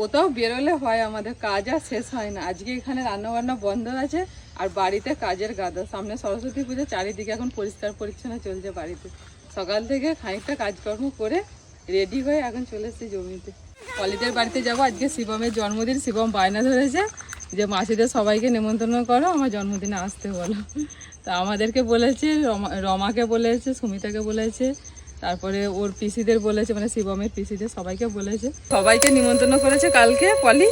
কোথাও বেরোলে হয়, আমাদের কাজ আর শেষ হয় না। আজকে এখানে রান্না বান্না বন্ধ আছে আর বাড়িতে কাজের গাদা। সামনে সরস্বতী পুজো, চারিদিকে এখন পরিষ্কার পরিচ্ছন্ন চলছে বাড়িতে। সকাল থেকে খানিকটা কাজকর্ম করে রেডি হয়ে এখন চলে এসেছি জমিতে। পলিদের বাড়িতে যাব। আজকে শিবমের জন্মদিন, শিবম বায়না ধরেছে যে, মাসিদের সবাইকে নেমন্তন্ন করো, আমার জন্মদিনে আসতে বলো। তা আমাদেরকে বলেছে, রমা- রমাকে বলেছে, সুমিতাকে বলেছে তারপরে ওর পিসিদের বলেছে মানে শিবমের পিসিদের সবাইকে বলেছে। সবাইকে নিমন্ত্রণ করেছে কালকে পলি।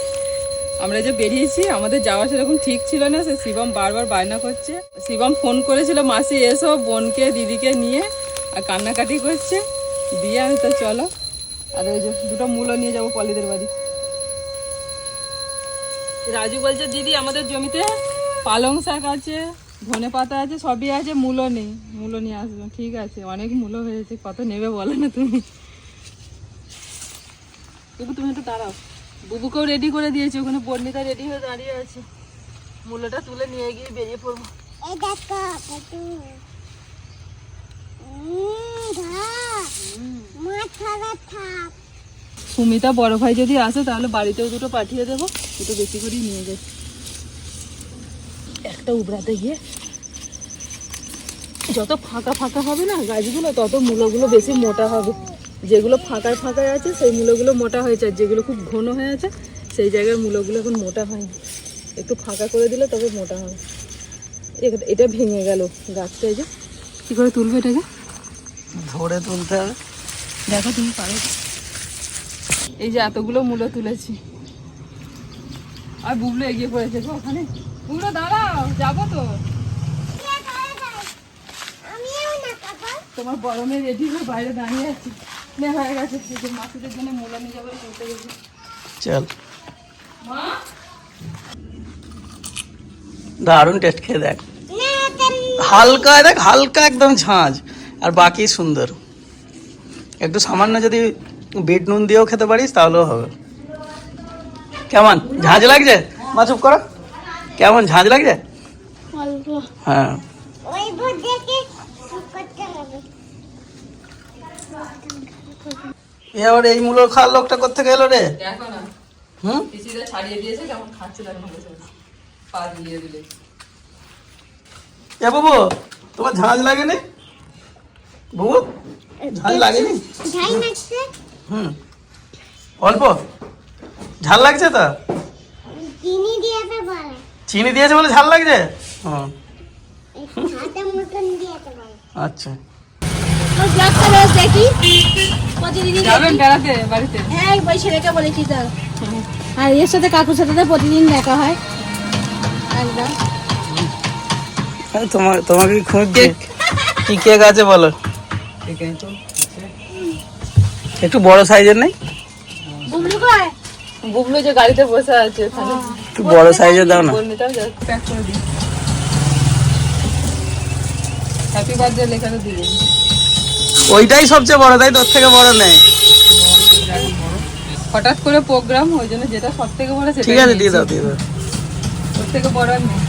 আমরা যে বেরিয়েছি, আমাদের যাওয়া সেরকম ঠিক ছিল না, সে শিবম বারবার বায়না করছে। শিবম ফোন করেছিল, মাসি, এসো বোনকে, দিদিকে নিয়ে আর কান্নাকাটি করছে। দিয়ে আমি তো চলো। আর ওই যে দুটো মূলো নিয়ে যাব পলিদের বাড়ি। রাজু বলছে, দিদি, আমাদের জমিতে পালং শাক আছে। ধনে পাতা আছে সবই আছে মূলো নেই মূলো নিয়ে আসব। ঠিক আছে অনেক মূলো হয়েছে কত নেবে বলো না তুমি? বুবু তুমি একটু দাঁড়াও। বুবুকেও রেডি করে দিয়েছি ওখানে বর্ণিতা রেডি হয়ে দাঁড়িয়ে আছে। মূলোটা তুলে নিয়ে গিয়ে বেরিয়ে পড়ব। সুমিতা বড় ভাই যদি আসে তাহলে বাড়িতেও দুটো পাঠিয়ে দেবো দুটো বেশি করেই নিয়ে যাই একটা উবড়াতে গিয়ে যত ফাঁকা ফাঁকা হবে না গাছগুলো তত মূলগুলো বেশি মোটা হবে। যেগুলো ফাঁকায় ফাঁকায় আছে সেই মূলগুলো মোটা হয়েছে। আর যেগুলো খুব ঘন হয়ে আছে সেই জায়গার মূলগুলো এখন মোটা হয়নি। একটু ফাঁকা করে দিলে তবে মোটা হবে। এটা- এটা ভেঙে গেল গাছটা এই যে। কী করে তুলবে এটাকে? ধরে তুলতে হবে। দেখো তুমি পারো। এই যে এতগুলো মূলো তুলেছি। আর বুবলু এগিয়ে পড়েছে গো ওখানে। দাঁড়াও যাব তো। আমিও না খাব। তোমার গরমে রেডি হয়ে বাইরে দাঁড়িয়ে আছি। নে হয়ে গেছে যে মাসিদের জন্য মূলো নিয়ে যাব গেছি চল। মা? দারুণ টেস্ট খেয়ে দেখ। হালকা দেখ হালকা একদম ঝাঁঝ আর বাকি সুন্দর। একটু সামান্য যদি বিট নুন দিয়েও খেতে পারিস তাহলেও হবে। কেমন? ঝাঁঝ লাগছে? মা চুপ করো। কেমন ঝাঁঝ লাগছে? হ্যাঁ। ওই ভোট দেখে করতে হবে। এ আবার এই মূলো খাওয়ার লোকটা করতে গেল রে? হুম? ছাড়িয়ে দিয়েছে কেমন খাচ্ছে দেখো না বসে বসে। পা দিয়ে দিলে। এ বাবু তোমার ঝাঁঝ লাগেনি? বাবু লাগেনি? ঝাই হুম। অল্প? ঝাল লাগছে তো? চিনি বলে। চিনি দিয়েছে বলে ঝাল লাগছে। আচ্ছা। হ্যাঁ আর এর সাথে কাকুর সাথে প্রতিদিন দেখা হয়। একদম। তোমার তোমাকে খুঁজছে কি? কেক আছে বলো? একটু বড় সাইজের নেই? বুবলু যে গাড়িতে বসে আছে একটু বড় সাইজের দাও না। হ্যাপি বার্থডে লেখাটা দিয়ে ওইটাই সবচেয়ে বড় তাই তোর থেকে বড় নেই। হঠাৎ করে প্রোগ্রাম ওই জন্য যেটা সব থেকে বড় সেটা ঠিক আছে দিয়ে দাও দিয়ে দাও। ওর থেকে বড় আর নেই।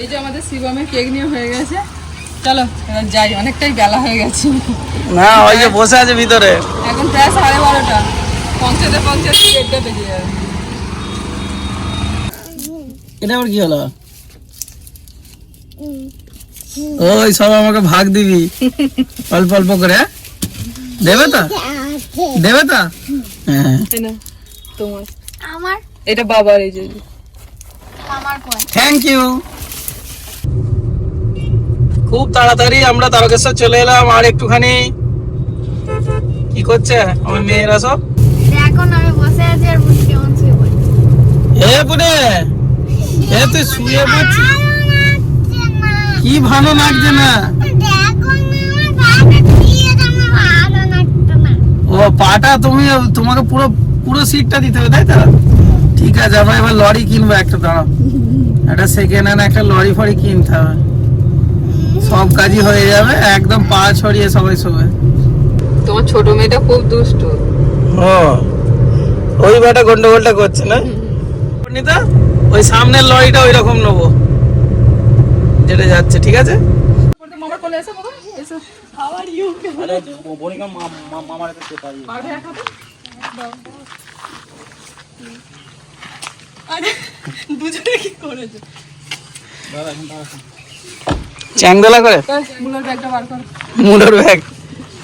এই যে আমাদের শিবমের কেক নিয়ে হয়ে গেছে। চলো এবার যাই অনেকটাই বেলা হয়ে গেছে। না ওই যে বসে আছে ভিতরে। এখন প্রায় সাড়ে বারোটা। পৌঁছাতে পৌঁছাতে দেড়টা বেজে যাবে। এটা আবার কি হলো? ওই সব আমাকে ভাগ দিবি। অল্প অল্প করে হ্যাঁ? দেবে তো? দেবে তো? হ্যাঁ। তোমার। আমার? এটা বাবার এই যে। আমার থ্যাংক ইউ খুব তাড়াতাড়ি আমরা তারকেশ্বর চলে এলাম আর একটুখানি কি করছে আমার মেয়েরা সব? এখন আমি বসে আছি আর বুঝি কেমন এ পুনে এ তুই শুয়ে পড়ছিস। কি ভালো লাগছে না। ও পাটা তুমি তোমাকে পুরো পুরো সিটটা দিতে হবে তাই তো? ঠিক আছে আমরা এবার লরি কিনবো একটা দাঁড়াও। একটা সেকেন্ড হ্যান্ড একটা লরি ফরি কিনতে হবে। সব কাজই হয়ে যাবে একদম পা ছড়িয়ে সবাই শোবে। তোমার ছোট মেয়েটা খুব দুষ্ট। ও ওই বেটা গন্ডগোলটা করছে না? নিতা ওই সামনের লরিটা ওই রকম নেব। যেটা যাচ্ছে ঠিক আছে? মামা কোলে এসো বাবা এসো হাউ আর ইউ পারবে খাবে দুজনে কি করেছে চ্যাংদোলা করে? মুলোর ব্যাগটা বার কর। মুলোর ব্যাগ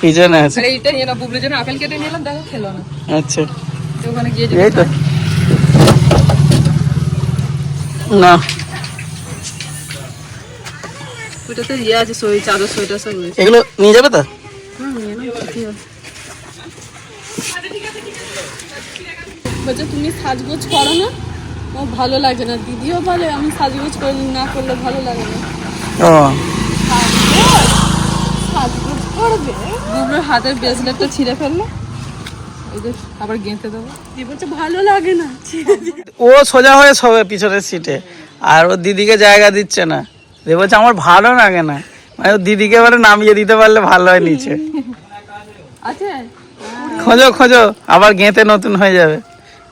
পিছনে আছে। আরে এইটা নিয়ে না বুবলির জন্য আপেল কেটে নিলাম দেখো খেলো না। আচ্ছা। ওখানে গিয়ে এই তো। না। ওইটাতে ইয়ে আছে সই চাদর সোয়েটার সব রয়েছে। এগুলো নিয়ে যাবে তো? বলছে তুমি সাজগোজ করো না? ও ভালো লাগে না। দিদিও বলে আমি সাজগোজ করে না করলে ভালো লাগে না। ও। সাজগোজ করবে? বুবলির হাতের ব্রেসলেটটা ছিঁড়ে ফেলল? এই যে আবার গেঁথে দেবো। দি বলছে ভালো লাগে না। ও সোজা হয়ে শোবে পিছনের সিটে আর ও দিদিকে জায়গা দিচ্ছে না। দিয়ে বলছে আমার ভালো লাগে না। মানে ও দিদিকে এবারে নামিয়ে দিতে পারলে ভালো হয় নিচে। আছে? খোঁজো খোঁজো আবার গেঁথে নতুন হয়ে যাবে।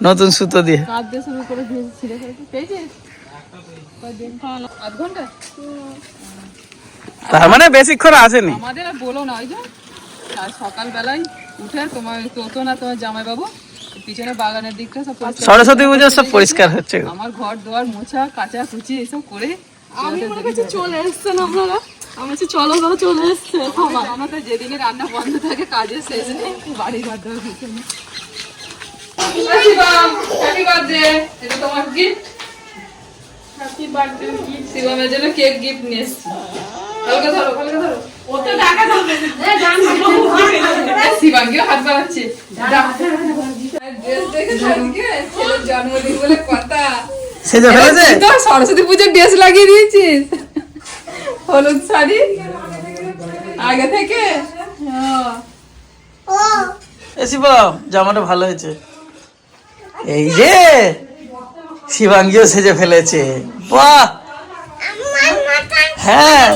নতুন সুতো দিয়ে। কাঁদতে শুরু করে দিয়েছে ছিঁড়ে ফেলতে পেয়েছিস? কয়দিন? আধ ঘণ্টা তার মানে বেশিক্ষণ আসেনি। আমাদের বলো না ওই যে সকালবেলায় উঠে তোমার তোতো না তোমার জামাইবাবু। পিছনে বাগানের দিকটা সব সরস্বতী পুজো সব পরিষ্কার হচ্ছে। আমার ঘর দোয়ার মোছা কাঁচা কুচি এসব করে আমি মনে করছি চলে এসছেন আপনারা। আমি বলছি চলো ধরো চলে এসছে। আমার আমার তো যেদিনে রান্না বন্ধ থাকে কাজের শেষ নেই বাড়ি ঘর দেওয়ার পিছনে তোমার গিফট হ্যাপি বার্থডে গিফট শিবমের জন্য কেক গিফট নিয়ে এসেছি। হালকা ধরো হালকা ধরো। টাকা শিবাঙ্গিও হাত বাড়াচ্ছে। জন্মদিন বলে কথা। সেজে তো সরস্বতী পুজোর ড্রেস লাগিয়ে দিয়েছিস। হলুদ শাড়ি। আগে থেকে? হ্যাঁ। ও জামাটা ভালো হয়েছে। এই যে শিবাঙ্গিও সেজে ফেলেছে। বাহ! হ্যাঁ।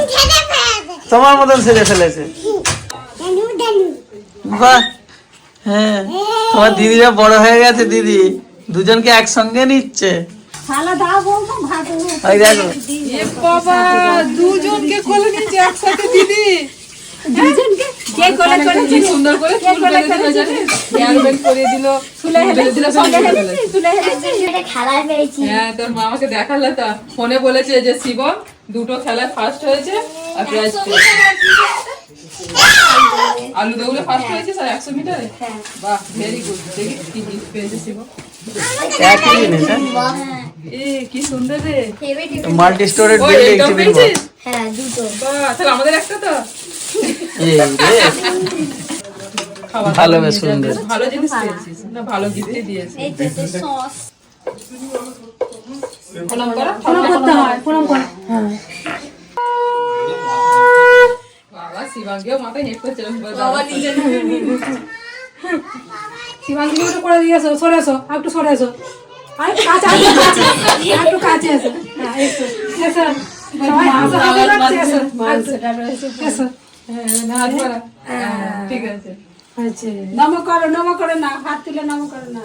তোমার মতন সেজে ফেলেছে। বাহ। হ্যাঁ তোমার দিদিরা বড় হয়ে গেছে দিদি। দুজনকে একসঙ্গে নিচ্ছে। ওই দেখো। বাবা দুজনকে কোলে একসাথে দিদি। সুন্দর করে খেলায় পেয়েছি হ্যাঁ তোর দেখালে তো। ফোনে বলেছে যে শিবম দুটো খেলায় ফার্স্ট হয়েছে আর প্রাইজ আলু দৌড়ে ফার্স্ট হয়েছে স্যার একশো মিটারে বাহ ভেরি গুড দেখি কি গিফট পেয়েছে জিনিস হ্যাঁ? কি সুন্দর রে। মাল্টি স্টোরেজ বিল্ডিং এইটাও টিফিন পেয়েছিস? হ্যাঁ দুটো। বাহ তাহলে আমাদের একটা তো। এই রে। ভালো। সুন্দর। ভালো জিনিস পেয়েছিস। না ভালো গিফটই দিয়েছিস। এই তো সস প্রণাম করো করতে হয় প্রণাম করে শিবাঙ্গি করে দিয়েছ সরে এসো আর একটু সরে এসো আর একটু কাছে আর একটু কাছে এসো হ্যাঁ এসো এসো সবাই হাসো হাসো রাখছে এসো এসো ঠিক আছে আচ্ছা। নম করো নম করো না হাত তুলে নম করো না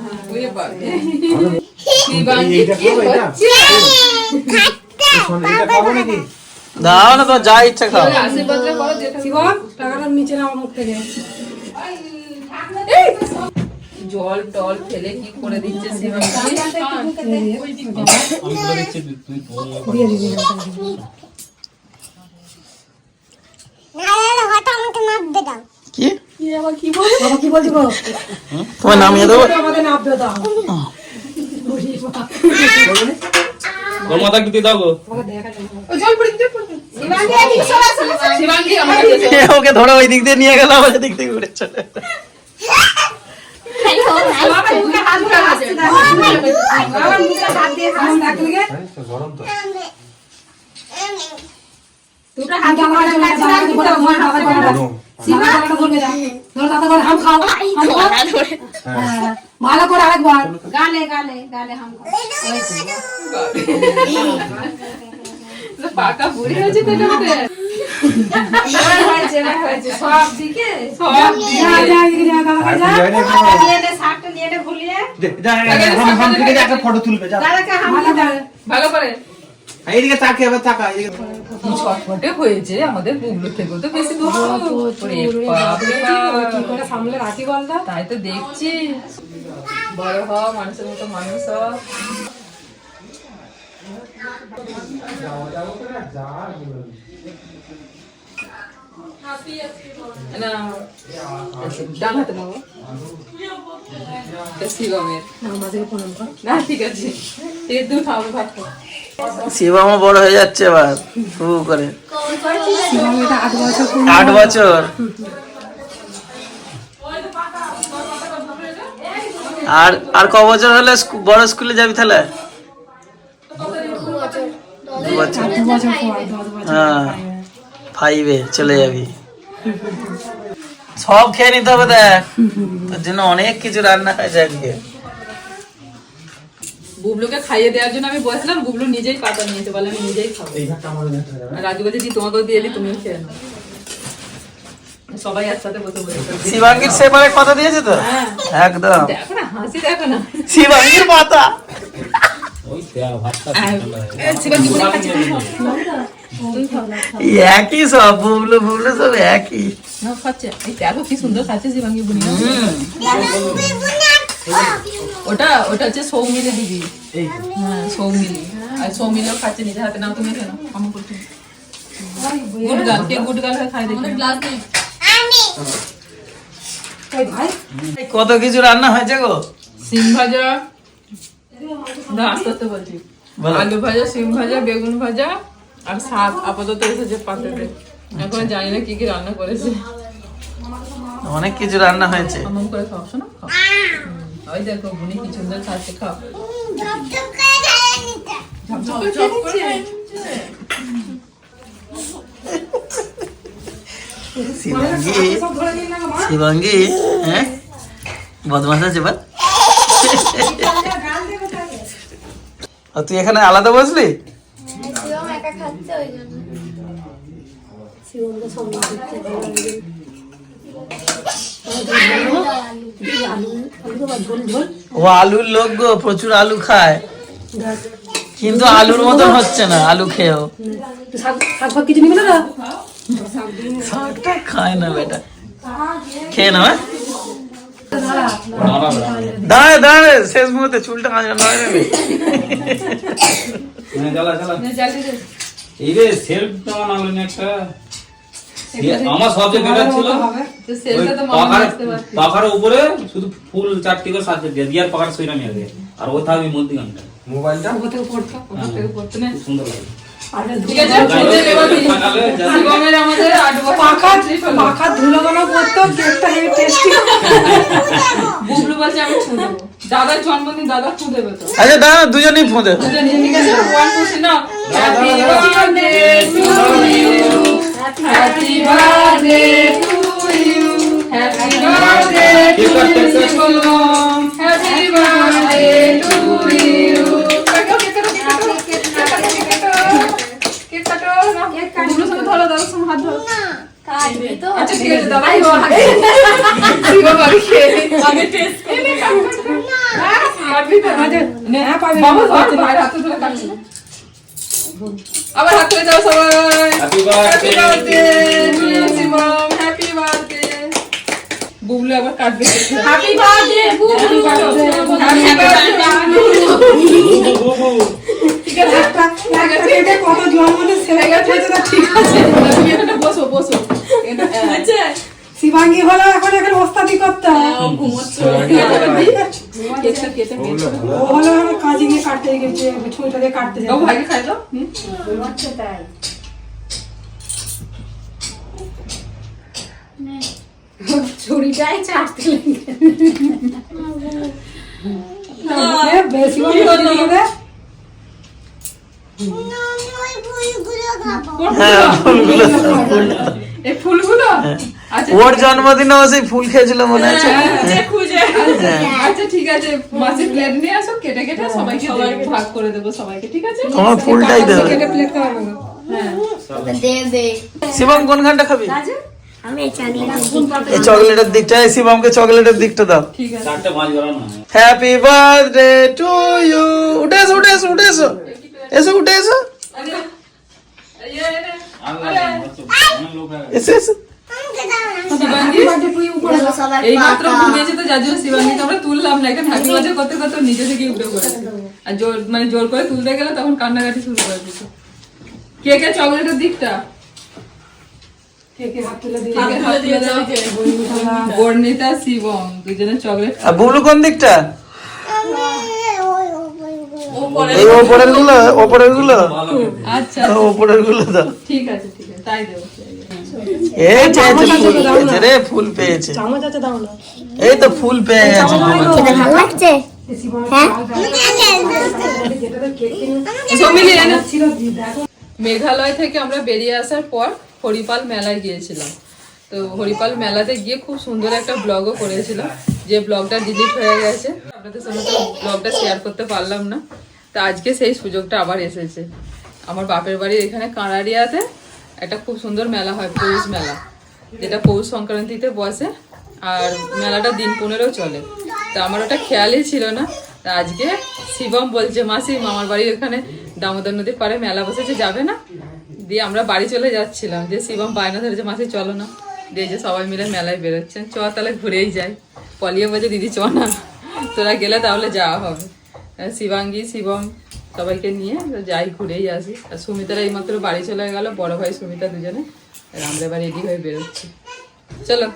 দাও না যা ইচ্ছা খাও। জল টল ফেলে কি করে দিচ্ছে কি? বাবা কি বলছি? তোমার নামিয়ে দেবো আমাদের নামতে দাও শিবাঙ্গি আমার কাছে এ, ওকে ধরো ওই দিক দিয়ে নিয়ে গেল আমার দিক থেকে ঘুরে চলে দুটো হাত আমার হ্যাঁ, করে আরেকবার গালে গালে গালে হাম পাকা বুড়ি হয়েছে তো ফটো তুলবে ভালো করে এইদিকে তাকে আবার তাকা এইদিকে ছটফটে হয়েছে আমাদের বুবলু থেকে। তো বেশি করে সামলে রাখি বলতো? তাই তো দেখছি। বড় হ মানুষের মতো মানুষ হ এটা শিবমের আমাদেরকে প্রণাম কর না। শিবামও বড় হয়ে যাচ্ছে এবার হু করে। আট বছর আর আর ক বছর হলে বড় স্কুলে যাবি তাহলে? হ্যাঁ। ফাইভে চলে যাবি। সব খেয়ে নিতে হবে দেখ। তোর জন্য অনেক কিছু রান্না হয়েছে আজকে বুবলুকে খাইয়ে দেওয়ার জন্য আমি বসলাম বুবলু নিজেই পাতা নিয়েছে বলে আমি নিজেই খাব। রাজু বলছে দি তোমাকেও দিয়ে দিই তুমিও খেয়ে নাও। সবাই একসাথে বসে বসে। শিবাঙ্গীর সেপারে কথা দিয়েছে তো? হ্যাঁ। একদম। দেখো না হাসি দেখো না। শিবাঙ্গীর পাতা। এ, শিবাঙ্গী বলে খাচ্ছি? না। এই একই সব বুবলু বুবলু সব একই। না, খাচ্ছে। এই কি সুন্দর খাচ্ছে ওটা ওটা হচ্ছে সৌমিলে দিবি হ্যাঁ সৌমিলি। আর সৌমিলও খাচ্ছে নিজের হাতে। নাও তুমি কেন আমার করছি গুড গার্ল কে গুড গার্ল খাই দেখি। গ্লাস নেই কত কিছু রান্না হয়েছে গো? সিম ভাজা। না আস্তে বলছি। আলু ভাজা সিম ভাজা বেগুন ভাজা আর শাক আপাতত এসেছে পাতেতে। এখন জানি না কি কি রান্না করেছে। অনেক কিছু রান্না হয়েছে। আমন করে খাও শোনো খাও। ওই দেখো বুনি কি সুন্দর খাচ্ছে খাও। শিবাঙ্গী শিবাঙ্গী হ্যাঁ? বদমাস আছে আর তুই এখানে আলাদা বসলি? শিবমকে সঙ্গে দিচ্ছে ভালো লাগে আলু আলু তো ঝোল ঝোল ও আলুর লোক গো প্রচুর আলু খায়। কিন্তু আলুর মতন হচ্ছে না আলু খেয়েও। শাকটা খায় না বেটা। খেয়ে না হ্যাঁ? দাঁড়ায় দাঁড়ায় শেষ মুহূর্তে চুলটা কাঁচা নয় হ্যাঁ, এই রে সেলফ কেমন আনলো একটা আমার সবচেয়ে ছিল পাখার উপরে শুধু ফুল চারটি করে সাজিয়ে দিয়ে দিয়ার পাখার সইরা নিয়ে দিয়ে আর ওই থাকবে মোবাইলটা? থেকে পড়তো থেকে পড়তে নে। সুন্দর লাগে। পাখা। পাখা ধুলো বানা করতো কেকটা হেভি টেস্টি বুবলু বলছে আমি ছু দেবো দাদার জন্মদিন দাদা ছু দেবে তো। আচ্ছা দাঁড়া দুজনেই ফোঁদে দুজনে ঠিক আছে? ওয়ান টু না। Happy birthday to you happy birthday to you happy birthday to you happy birthday to you কাটো কেক কাটো কেক কাটো কেক কাটো কেক কাটো না। বুবলুর সঙ্গে ধরো দাদার সঙ্গে হাত ধরো আচ্ছা ঠিক আছে দাদা। আগে। টেস্ট করে নে কাটবি তো নে হ্যাঁ, পাবে। বাবা ধর ভাই হাতে ধরে কাটছি আবার হাত ধরে যাও সবাই। Happy happy birthday birthday happy birthday Bublu আবার কাটবে হ্যাপি বার্থডে হ্যাপি বার্থডে ঠিক আছে কত জন্মদিন ঠিক বসো বসো। আচ্ছা। শিবাঙ্গী হলো এখন এখানে ওস্তাদি করতে হয়। ও হলো কাজে গিয়ে কাটতে গেছে ছুঁটা দিয়ে কাটতে ও যাবে। ভাইকে খাই দাও। হুম? ছুরিটাই চাটতে লাগে বেশি করে বেশি দিয়ে দে। হ্যাঁ ফুলগুলো আচ্ছা ওর জন্মদিনেও সেই ফুল খেয়েছিল মনে আছে খুঁজে আচ্ছা ঠিক আছে মাছের প্লেট নিয়ে আসো কেটে কেটে সবাইকে ভাগ করে দেবো সবাইকে ঠিক আছে তোমার ফুলটাই দেবে কেটে প্লেট শিবম কোনখানটা খাবি এই চকলেটের দিকটা এই শিবমকে চকলেটের দিকটা দাও ঠিক আছে চারটে হ্যাপি বার্থডে টু ইউ উঠে এসো উঠে এসো উঠে এসো এসো উঠে এসো। এসে এসে এই মাত্র ঘুমিয়েছে তো যার জন্য শিবাঙ্গিকে আমরা তুললাম না। এখানে হাঁটি বাজে করতে করতে নিজে থেকে উঠে পড়েছে আর জোর মানে জোর করে তুলতে গেলে তখন কান্নাকাটি শুরু করে দিচ্ছে কে কে চকলেটের দিকটা? কে কে হাত তুলে দিয়েছে? বর্ণিতা শিবম দুজনে চকলেট। কোন দিকটা? ওপরেরগুলো ওপরেরগুলো? আচ্ছা। ওপরেরগুলো দাও। ঠিক আছে ঠিক আছে। এই পেয়েছে ফুল পেয়েছে রে ফুল পেয়েছে। চামচ আছে দাও না এই তো ফুল পেয়ে গেছে। ভালো লাগছে? হ্যাঁ? এনে মেঘালয় থেকে আমরা বেরিয়ে আসার পর হরিপাল মেলায় গিয়েছিলাম। তো হরিপাল মেলাতে গিয়ে খুব সুন্দর একটা ব্লগও করেছিলাম। যে ব্লগটা ডিলিট হয়ে গেছে। আপনাদের সঙ্গে তো ব্লগটা শেয়ার করতে পারলাম না। তো আজকে সেই সুযোগটা আবার এসেছে। আমার বাপের বাড়ির এখানে কাঁড়ারিয়াতে একটা খুব সুন্দর মেলা হয়, পৌষ মেলা। যেটা পৌষ সংক্রান্তিতে বসে, আর মেলাটা দিন পনেরো চলে। তো আমার ওটা খেয়ালই ছিল না। তা আজকে শিবম বলছে, মাসি, মামার বাড়ির ওখানে দামোদর নদীর পাড়ে মেলা বসেছে, যাবে না? দিয়ে আমরা বাড়ি চলে যাচ্ছিলাম। যে শিবম বায়না ধরেছে, মাসি, চলো না। দিয়ে যে সবাই মিলে মেলায় বেরোচ্ছেন চ, তাহলে ঘুরেই যাই। পলিয়ে বলছে, দিদি, চ না। তোরা গেলে তাহলে যাওয়া হবে। শিবাঙ্গী, শিবম সবাইকে নিয়ে তো যাই ঘুরেই আসি। আর সুমিতারা এইমাত্র বাড়ি চলে গেল বড় ভাই সুমিতা দুজনে। আর আমরা এবার রেডি হয়ে বেরোচ্ছি। চলো।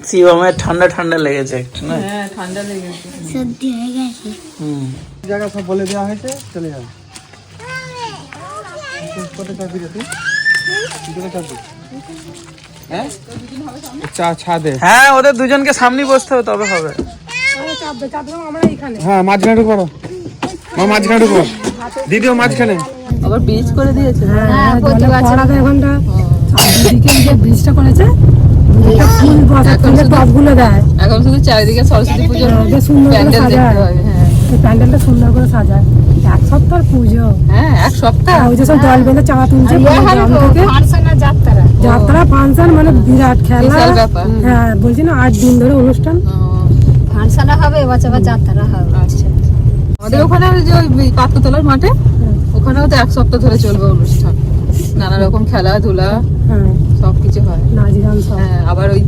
শিবমের ঠান্ডা ঠান্ডা লেগেছে একটু না? হ্যাঁ ঠান্ডা লেগেছে। সর্দি হয়ে গেছে। হুম। জায়গা সব বলে দেওয়া হয়েছে চলে যাবে কত চাবি রে তুই? চাবি? হ্যাঁ? চা ছাদে হ্যাঁ ওদের দুজনকে সামনে বসতে হবে তবে হবে। হ্যাঁ মাঝখানে ঢুকো। মা মাঝখানে ঢুকো। দিদিও মাঝখানে আবার ব্রিজ করে দিয়েছে। পড়াতে এখানটা চারদিকে যে ব্রিজটা করেছে ফুল বসা ফুলের টবগুলো দেয়। এখন শুধু চারিদিকে সরস্বতী পুজোর সুন্দর করে প্যান্ডেল দেখতে সাজায়। হবে হ্যাঁ। প্যান্ডেলটা সুন্দর করে সাজায়। এক সপ্তাহ পুজো। হ্যাঁ এক সপ্তাহ। ওই যে সব দল বেঁধে চাঁদা তুলছে পুরো যাত্রা। ফাংশন মানে বিরাট খেলা। হ্যাঁ বলছি না আট দিন ধরে অনুষ্ঠান। ফাংশন হবে এবছর আবার যাত্রা হবে। আচ্ছা। আমাদের ওখানে যে ওই পাত্রতলার মাঠে ওখানেও তো এক সপ্তাহ ধরে চলবে অনুষ্ঠান। নানা রকম খেলাধুলা হ্যাঁ। সবকিছু হয় হ্যাঁ আবার ওই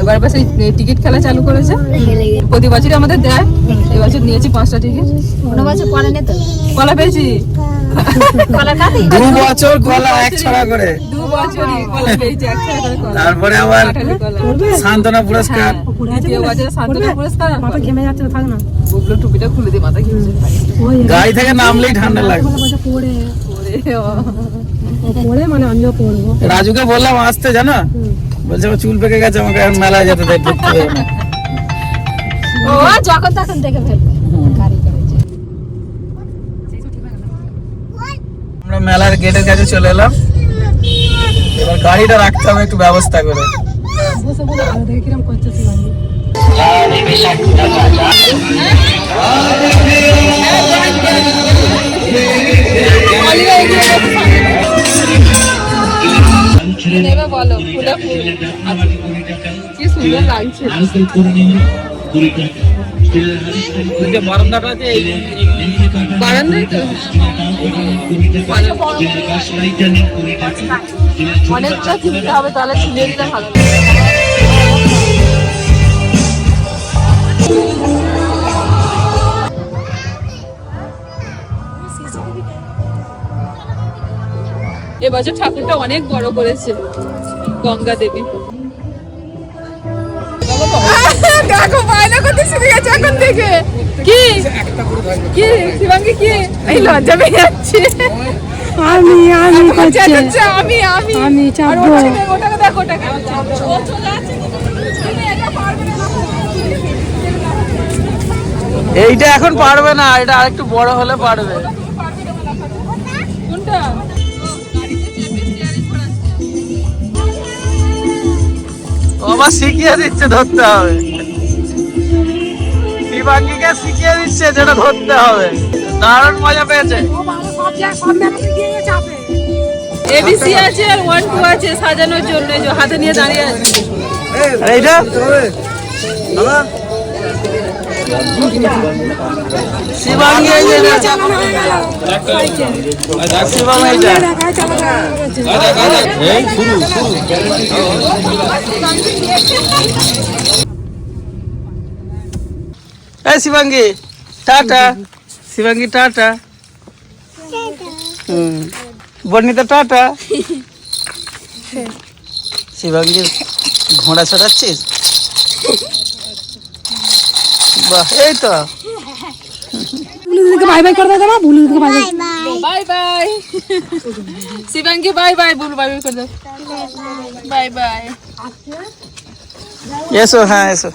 এবার বাস টিকিট খেলা চালু করেছে। প্রতি বছরই আমাদের দেয়। এবছর নিয়েছি পাঁচটা টিকিট। কোনো বছর পরে নে তো? কলা পেয়েছি। কলা দু বছর কলা এক ছড়া করে। তারপরে আবার সান্ত্বনা পুরস্কার। দ্বিতীয় পুরস্কার মাথা ঘেমে যাচ্ছে থাক না। বুবলো টুপিটা খুলে দিয়ে মাথা ঘিমছে গাড়ি থেকে নামলেই ঠান্ডা পড়ে পড়ে মানে আমিও পড়ব। রাজুকে বললাম আসতে জানো? বলছে আমার চুল পেকে গেছে আমাকে এখন মেলায় যেতে দেয় ঢুকতে দেবে না। ও যখন তখন দেখে ফেলবে। আমরা মেলার গেটের কাছে চলে এলাম। এবার গাড়িটা রাখতে হবে একটু ব্যবস্থা করে। বলো কি সুন্দর লাগছে। বারান্দাটা আছে বারান্দায় তো অনেকটা কিনতে হবে তাহলে ছিঁড়ে দিলে ভালো। এবছর ঠাকুরটা অনেক বড় করেছে গঙ্গা দেবী। দেখো বায়না করতে শুরু গেছে এখন থেকে কি? কি? শিবাঙ্গি কি? এই লজ্জা পেয়ে যাচ্ছে। আমি আমি করছে আমি আমি। আমি ছেলে ওটাকে দেখো ওটাকে। ও চলে যাচ্ছে তুমি এটা পারবে না এইটা এখন পারবে না এটা আরেকটু বড় হলে পারবে। কোনটা? ও আবার শিখিয়ে দিচ্ছে ধরতে হবে। শিবাঙ্গিকে শিখিয়ে দিচ্ছে যেটা ধরতে হবে। দারুণ মজা পেয়েছে। এবিসি আছে আর ওয়ান টু আছে সাজানোর জন্য যে হাতে নিয়ে দাঁড়িয়ে আছে। আর এইটা? শিবাঙ্গি শুরু শুরু। এই শিবাঙ্গি টাটা শিবাঙ্গি টাটা হুম বর্ণিতা টাটা শিবাঙ্গি ঘোড়া ছড়াচ্ছিস বাহ এই তো বুলুদিকে বাই বাই করে দাও মা বুলুদিকে bye bye bye bye Shivangi bye bye বল বাই বাই করে দাও বাই বাই এসো হ্যাঁ এসো